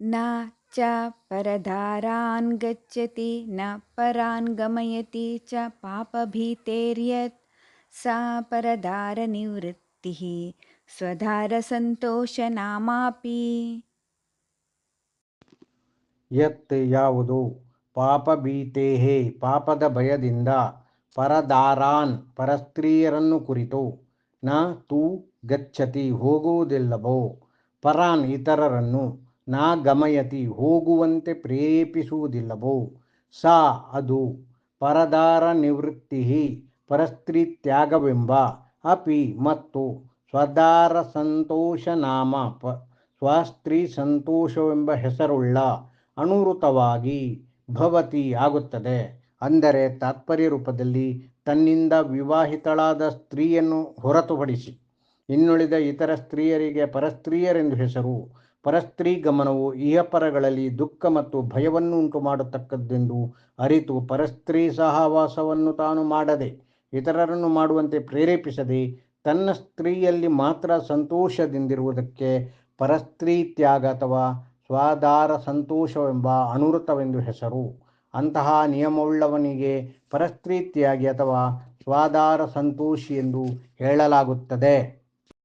न च परधारान् गच्छति न परान् गमयति च पापभीतेर्यत् सा परधारनिवृत्तिः स्वधारसन्तोषनामापि ಯತ್ ಯಾವುದು ಪಾಪಭೀತೇಹೇ ಪಾಪದ ಭಯದಿಂದ ಪರದಾರಾನ್ ಪರಸ್ತ್ರೀಯರನ್ನು ಕುರಿತು ನ ತೂ ಗಚ್ಚತಿ ಹೋಗುವುದಿಲ್ಲವೋ ಪರಾನ್ ಇತರರನ್ನು ನ ಗಮಯತಿ ಹೋಗುವಂತೆ ಪ್ರೇರೇಪಿಸುವುದಿಲ್ಲವೋ? ಸಾ, ಅದು ಪರದಾರ ನಿವೃತ್ತಿ ಪರಸ್ತ್ರೀ ತ್ಯಾಗವೆಂಬ ಅಪಿ ಮತ್ತು ಸ್ವದಾರ ಸಂತೋಷ ನಾಮ ಪ ಸ್ವಸ್ತ್ರೀ ಸಂತೋಷವೆಂಬ ಹೆಸರುಳ್ಳ ಅನುವೃತವಾಗಿ ಭವತಿ ಆಗುತ್ತದೆ. ಅಂದರೆ ತಾತ್ಪರ್ಯ ರೂಪದಲ್ಲಿ ತನ್ನಿಂದ ವಿವಾಹಿತಳಾದ ಸ್ತ್ರೀಯನ್ನು ಹೊರತುಪಡಿಸಿ ಇನ್ನುಳಿದ ಇತರ ಸ್ತ್ರೀಯರಿಗೆ ಪರಸ್ತ್ರೀಯರೆಂದು ಹೆಸರು ಪರಸ್ತ್ರೀ ಗಮನವು ಇಹಪರಗಳಲ್ಲಿ ದುಃಖ ಮತ್ತು ಭಯವನ್ನು ಉಂಟು ಮಾಡತಕ್ಕದ್ದೆಂದು ಅರಿತು ಪರಸ್ತ್ರೀ ಸಹವಾಸವನ್ನು ತಾನು ಮಾಡದೆ ಇತರರನ್ನು ಮಾಡುವಂತೆ ಪ್ರೇರೇಪಿಸದೆ ತನ್ನ ಸ್ತ್ರೀಯಲ್ಲಿ ಮಾತ್ರ ಸಂತೋಷದಿಂದಿರುವುದಕ್ಕೆ ಪರಸ್ತ್ರೀ ತ್ಯಾಗ ಅಥವಾ ಸ್ವಾಧಾರ ಸಂತೋಷವೆಂಬ ಅನುವೃತವೆಂದು ಹೆಸರು. ಅಂತಹ ನಿಯಮವುಳ್ಳವನಿಗೆ ಪರಸ್ತ್ರೀ ತ್ಯಾಗಿ ಅಥವಾ ಸ್ವಾಧಾರ ಸಂತೋಷಿ ಎಂದು ಹೇಳಲಾಗುತ್ತದೆ.